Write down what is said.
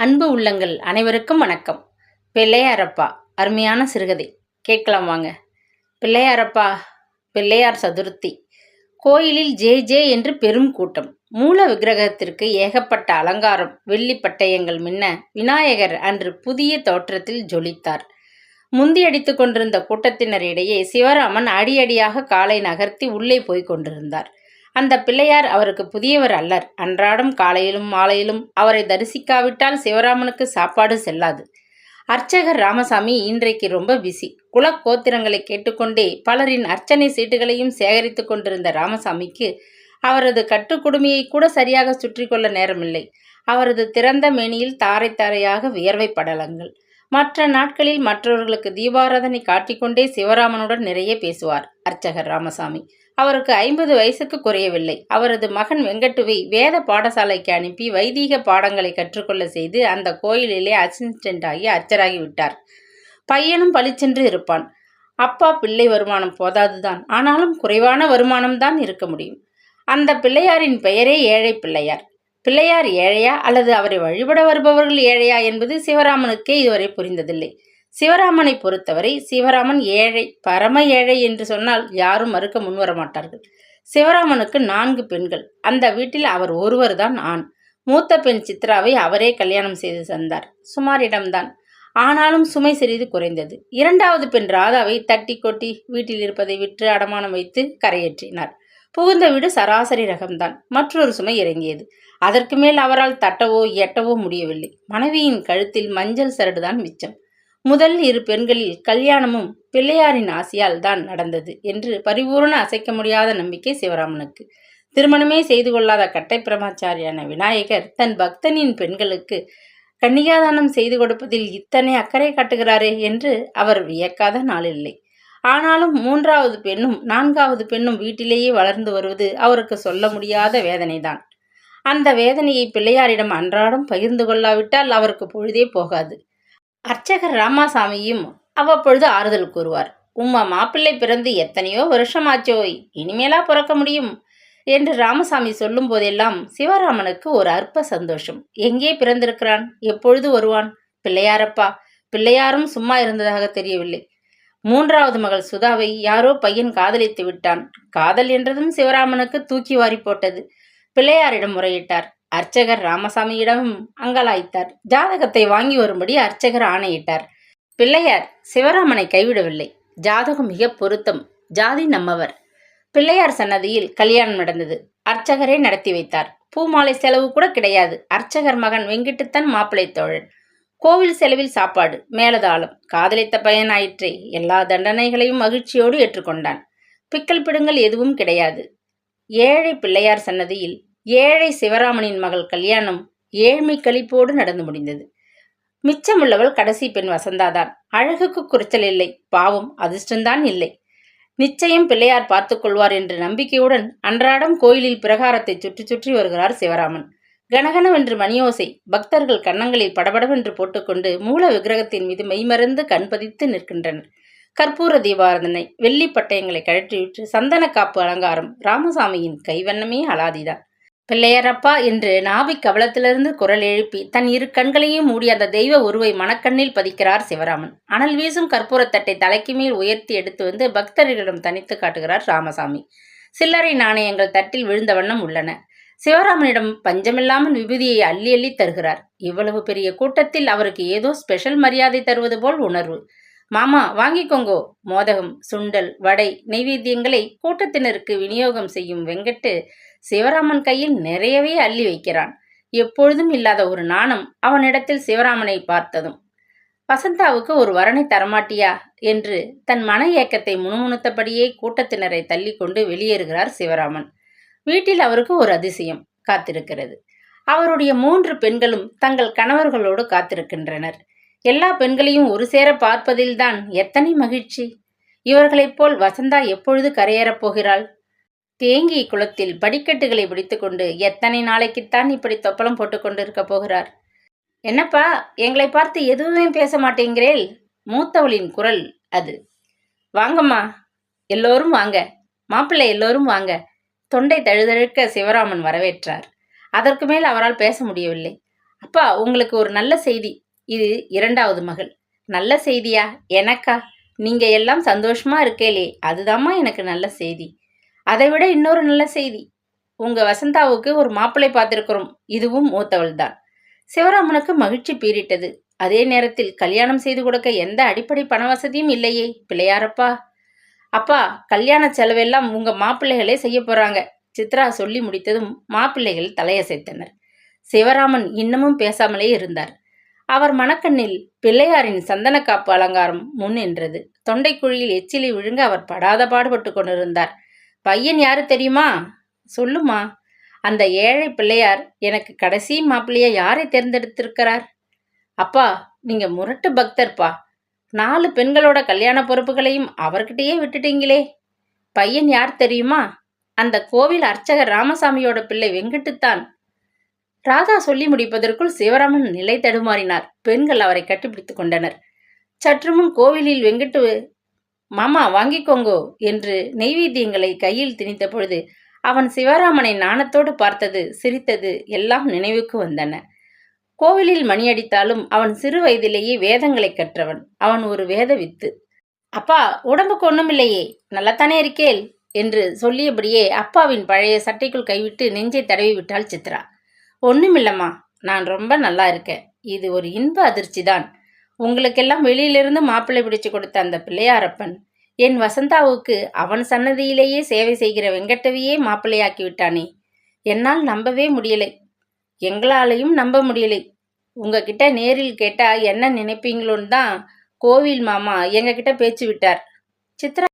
அன்பு உள்ளங்கள் அனைவருக்கும் வணக்கம். பிள்ளையாரப்பா அருமையான சிறுகதை. கேட்கலாம் வாங்க. பிள்ளையாரப்பா பிள்ளையார் சதுர்த்தி. கோயிலில் ஜே ஜே என்று பெரும் கூட்டம். மூல விக்கிரகத்திற்கு ஏகப்பட்ட அலங்காரம் வெள்ளி பட்டயங்கள் மின்ன விநாயகர் அன்று புதிய தோற்றத்தில் ஜொலித்தார். முந்தியடித்து கொண்டிருந்த கூட்டத்தினரிடையே சிவராமன் அடியடியாக காலை நகர்த்தி உள்ளே போய்க் கொண்டிருந்தார். அந்த பிள்ளையார் அவருக்கு புதியவர் அல்லர். அன்றாடம் காலையிலும் மாலையிலும் அவரை தரிசிக்காவிட்டால் சிவராமனுக்கு சாப்பாடு செல்லாது. அர்ச்சகர் ராமசாமி இன்றைக்கு ரொம்ப பிஸி குலக்கோத்திரங்களை கேட்டுக்கொண்டே பலரின் அர்ச்சனை சீட்டுகளையும் சேகரித்து கொண்டிருந்த ராமசாமிக்கு அவரது கட்டுக்குடுமையை கூட சரியாக சுற்றி கொள்ள நேரமில்லை. அவரது திறந்த மேனியில் தாரை தாரையாக வியர்வை படலங்கள். மற்ற நாட்களில் மற்றவர்களுக்கு தீபாராதனை காட்டிக்கொண்டே சிவராமனுடன் நிறைய பேசுவார். அர்ச்சகர் ராமசாமி அவருக்கு ஐம்பது வயசுக்கு குறையவில்லை. அவரது மகன் வெங்கட்டுவை வேத பாடசாலைக்கு அனுப்பி வைதீக பாடங்களை கற்றுக்கொள்ள செய்து அந்த கோயிலிலே அசிஸ்டண்ட் ஆகி அர்ச்சராகிவிட்டார் பையனும் பளிச்சென்று இருப்பான். அப்பா பிள்ளை வருமானம் போதாதுதான். ஆனாலும் குறைவான வருமானம்தான் இருக்க முடியும். அந்த பிள்ளையாரின் பெயரே ஏழை பிள்ளையார். பிள்ளையார் ஏழையா அல்லது அவரை வழிபட வருபவர்கள் ஏழையா என்பது சிவராமனுக்கே இதுவரை புரிந்ததில்லை. சிவராமனை பொறுத்தவரை சிவராமன் ஏழை பரம ஏழை என்று சொன்னால் யாரும் மறுக்க முன்வர மாட்டார்கள். சிவராமனுக்கு நான்கு பெண்கள். அந்த வீட்டில் அவர் ஒருவர் தான் ஆண். மூத்த பெண் சித்ராவை அவரே கல்யாணம் செய்து தந்தார். சுமாரிடம்தான் ஆனாலும் சுமை சிறிது குறைந்தது. இரண்டாவது பெண் ராதாவை தட்டி கொட்டி வீட்டில் இருப்பதை விற்று அடமானம் வைத்து கரையேற்றினார். புகுந்த வீடு சராசரி ரகம்தான். மற்றொரு சுமை இறங்கியது. அதற்கு மேல் அவரால் தட்டவோ எட்டவோ முடியவில்லை. மனைவியின் கழுத்தில் மஞ்சள் சரடுதான் மிச்சம். முதல் இரு பெண்களில் கல்யாணமும் பிள்ளையாரின் ஆசையால் தான் நடந்தது என்று பரிபூர்ண அசைக்க முடியாத நம்பிக்கை சிவராமனுக்கு. திருமணமே செய்து கொள்ளாத கட்டை பிரமாச்சாரியான விநாயகர் தன் பக்தனின் பெண்களுக்கு கன்னிகாதானம் செய்து கொடுப்பதில் இத்தனை அக்கறை காட்டுகிறாரே என்று அவர் வியக்காத நாளில்லை ஆனாலும் மூன்றாவது பெண்ணும் நான்காவது பெண்ணும் வீட்டிலேயே வளர்ந்து வருவது அவருக்கு சொல்ல முடியாத வேதனைதான். அந்த வேதனையை பிள்ளையாரிடம் அன்றாடம் பகிர்ந்து கொள்ளாவிட்டால் அவருக்கு பொழுதே போகாது. அர்ச்சகர் ராமாசாமியும் அவ்வப்பொழுது ஆறுதல் கூறுவார். உம்மா மாப்பிள்ளை பிறந்து எத்தனையோ வருஷமாச்சோ இனிமேலா பிறக்க முடியும்? என்று ராமசாமி சொல்லும் போதெல்லாம் சிவராமனுக்கு ஒரு அற்ப சந்தோஷம். எங்கே பிறந்திருக்கிறான்? எப்பொழுது வருவான்? பிள்ளையாரப்பா பிள்ளையாரும் சும்மா இருந்ததாக தெரியவில்லை. மூன்றாவது மகள் சுதாவை யாரோ பையன் காதலித்து விட்டான். காதல் என்றதும் சிவராமனுக்கு தூக்கி வாரி போட்டது. பிள்ளையாரிடம் முறையிட்டார். அர்ச்சகர் ராமசாமியிடமும் அங்கலாய்த்தார். ஜாதகத்தை வாங்கி வரும்படி அர்ச்சகர் ஆணையிட்டார். பிள்ளையார் சிவராமனை கைவிடவில்லை. ஜாதகம் மிக பொருத்தம். ஜாதி நம்மவர். பிள்ளையார் சன்னதியில் கல்யாணம் நடந்தது. அர்ச்சகரே நடத்தி வைத்தார். பூமாலை செலவு கூட கிடையாது. அர்ச்சகர் மகன் வெங்கிட்டுத்தான் மாப்பிள்ளை தோழன். கோவில் செலவில் சாப்பாடு மேலதாளம் காதலித்த பயனாயிற்றே எல்லா தண்டனைகளையும் மகிழ்ச்சியோடு ஏற்றுக்கொண்டான். பிக்கல் பிடுங்கள் எதுவும் கிடையாது. ஏழை பிள்ளையார் சன்னதியில் ஏழை சிவராமனின் மகள் கல்யாணம் ஏழ்மை கழிப்போடு நடந்து முடிந்தது. மிச்சமுள்ளவள் கடைசி பெண் வசந்தாதான். அழகுக்கு குறைச்சல் இல்லை. பாவம் அதிர்ஷ்டந்தான் இல்லை. நிச்சயம் பிள்ளையார் பார்த்துக்கொள்வார் என்ற நம்பிக்கையுடன் அன்றாடம் கோயிலில் பிரகாரத்தை சுற்றி சுற்றி வருகிறார் சிவராமன். கனகனவென்று மணியோசை. பக்தர்கள் கன்னங்களில் படபடவென்று போட்டுக்கொண்டு மூல விக்கிரகத்தின் மீது மெய்மறந்து கண்பதித்து நிற்கின்றனர். கற்பூர தீபாரதனை வெள்ளி பட்டயங்களை கழற்றிவிட்டு சந்தன காப்பு அலங்காரம் ராமசாமியின் கைவண்ணமே அலாதிதான். பிள்ளையரப்பா என்று நாபி கவலத்திலிருந்து குரல் எழுப்பி தன் இரு கண்களையும் மூடி அந்த தெய்வ உருவை மனக்கண்ணில் பதிக்கிறார் சிவராமன். அனல் வீசும் கற்பூரத்தட்டை தலைக்கு மேல் உயர்த்தி எடுத்து வந்து பக்தர்களிடம் தனித்து காட்டுகிறார் ராமசாமி. சில்லறை நாணயங்கள் தட்டில் விழுந்த வண்ணம் உள்ளன. சிவராமனிடம் பஞ்சமில்லாமல் விபூதியை அள்ளி அள்ளி தருகிறார். இவ்வளவு பெரிய கூட்டத்தில் அவருக்கு ஏதோ ஸ்பெஷல் மரியாதை தருவது போல் உணர்வு. மாமா வாங்கிக்கோங்கோ. மோதகம் சுண்டல் வடை நெய்வேத்தியங்களை கூட்டத்தினருக்கு விநியோகம் செய்யும் வெங்கட்டு சிவராமன் கையில் நிறையவே அள்ளி வைக்கிறான். எப்பொழுதும் இல்லாத ஒரு நாணம் அவனிடத்தில் சிவராமனை பார்த்ததும். வசந்தாவுக்கு ஒரு வரனை தரமாட்டியா? என்று தன் மன ஏக்கத்தை முணுமுணுத்தபடியே கூட்டத்தினரை தள்ளி கொண்டு வெளியேறுகிறார் சிவராமன். வீட்டில் அவருக்கு ஒரு அதிசயம் காத்திருக்கிறது. அவருடைய மூன்று பெண்களும் தங்கள் கணவர்களோடு காத்திருக்கின்றனர். எல்லா பெண்களையும் ஒரு சேர பார்ப்பதில்தான் எத்தனை மகிழ்ச்சி. இவர்களைப் போல் வசந்தா எப்பொழுது கரையேறப் போகிறாள்? தேங்கி குளத்தில் படிக்கட்டுகளை பிடித்துக்கொண்டு எத்தனை நாளைக்குத்தான் இப்படி தொப்பலம் போட்டுக்கொண்டு இருக்க போகிறார்? என்னப்பா எங்களை பார்த்து எதுவுமே பேச மாட்டேங்கிறேல்? மூத்தவளின் குரல் அது. வாங்கம்மா எல்லோரும் வாங்க. மாப்பிள்ளை எல்லோரும் வாங்க. தொண்டை தழுதழுக்க சிவராமன் வரவேற்றார். அதற்கு மேல் அவரால் பேச முடியவில்லை. அப்பா உங்களுக்கு ஒரு நல்ல செய்தி. இது இரண்டாவது மகள். நல்ல செய்தியா? எனக்கா? நீங்க எல்லாம் சந்தோஷமா இருக்கேலே அதுதாம்மா எனக்கு நல்ல செய்தி. அதை விட இன்னொரு நல்ல செய்தி. உங்க வசந்தாவுக்கு ஒரு மாப்பிள்ளை பார்த்திருக்கிறோம். இதுவும் மூத்தவள் தான் சிவராமனுக்கு மகிழ்ச்சி பீரிட்டது அதே நேரத்தில் கல்யாணம் செய்து கொடுக்க எந்த அடிப்படை பண வசதியும் இல்லையே. பிள்ளையாரப்பா அப்பா கல்யாண செலவெல்லாம் உங்க மாப்பிள்ளைகளே செய்ய போறாங்க. சித்ரா சொல்லி முடித்ததும் மாப்பிள்ளைகள் தலையசைத்தனர். சிவராமன் இன்னமும் பேசாமலே இருந்தார். அவர் மணக்கண்ணில் பிள்ளையாரின் சந்தனக்காப்பு அலங்காரம் முன் நின்றது. தொண்டைக்குழியில் எச்சிலை விழுங்க அவர் படாத பாடுபட்டு கொண்டிருந்தார். பையன் யாரு தெரியுமா? சொல்லுமா. அந்த ஏழை பிள்ளையார் எனக்கு கடைசி மாப்பிள்ளைய யாரை தேர்ந்தெடுத்திருக்கிறார்? அப்பா நீங்க முரட்டு பக்தர்ப்பா. நாலு பெண்களோட கல்யாண பொறுப்புகளையும் அவர்கிட்டயே விட்டுட்டீங்களே. பையன் யார் தெரியுமா? அந்த கோவில் அர்ச்சகர் ராமசாமியோட பிள்ளை வெங்கட்டுத்தான். ராதா சொல்லி முடிப்பதற்குள் சிவராமன் நிலை தடுமாறினார். பெண்கள் அவரை கட்டிப்பிடித்துக் கொண்டனர். சற்று முன் கோவிலில் வெங்கட்டு மாமா வாங்கிக்கோங்கோ என்று நெய்வேத்தியங்களை கையில் திணித்த பொழுது அவன் சிவராமனை நாணத்தோடு பார்த்தது சிரித்தது எல்லாம் நினைவுக்கு வந்தன. கோவிலில் மணியடித்தாலும் அவன் சிறு வயதிலேயே வேதங்களை கற்றவன். அவன் ஒரு வேத வித்து. அப்பா உடம்புக்கு ஒண்ணுமில்லையே. நல்லாத்தானே இருக்கேல் என்று சொல்லியபடியே அப்பாவின் பழைய சட்டைக்குள் கைவிட்டு நெஞ்சை தடவி விட்டாள் சித்ரா. ஒண்ணுமில்லம்மா நான் ரொம்ப நல்லா இருக்கேன். இது ஒரு இன்ப அதிர்ச்சி தான். உங்களுக்கெல்லாம் வெளியிலிருந்து மாப்பிள்ளை பிடிச்சு கொடுத்த அந்த பிள்ளையாரப்பன் என் வசந்தாவுக்கு அவன் சன்னதியிலேயே சேவை செய்கிற வெங்கட்டவியே மாப்பிள்ளையாக்கி விட்டானே. என்னால் நம்பவே முடியலை. எங்களாலையும் நம்ப முடியலை. உங்ககிட்ட நேரில் கேட்டா என்ன நினைப்பீங்களோன்னு தான் கோவில் மாமா எங்ககிட்ட பேச்சு விட்டார். சித்ரா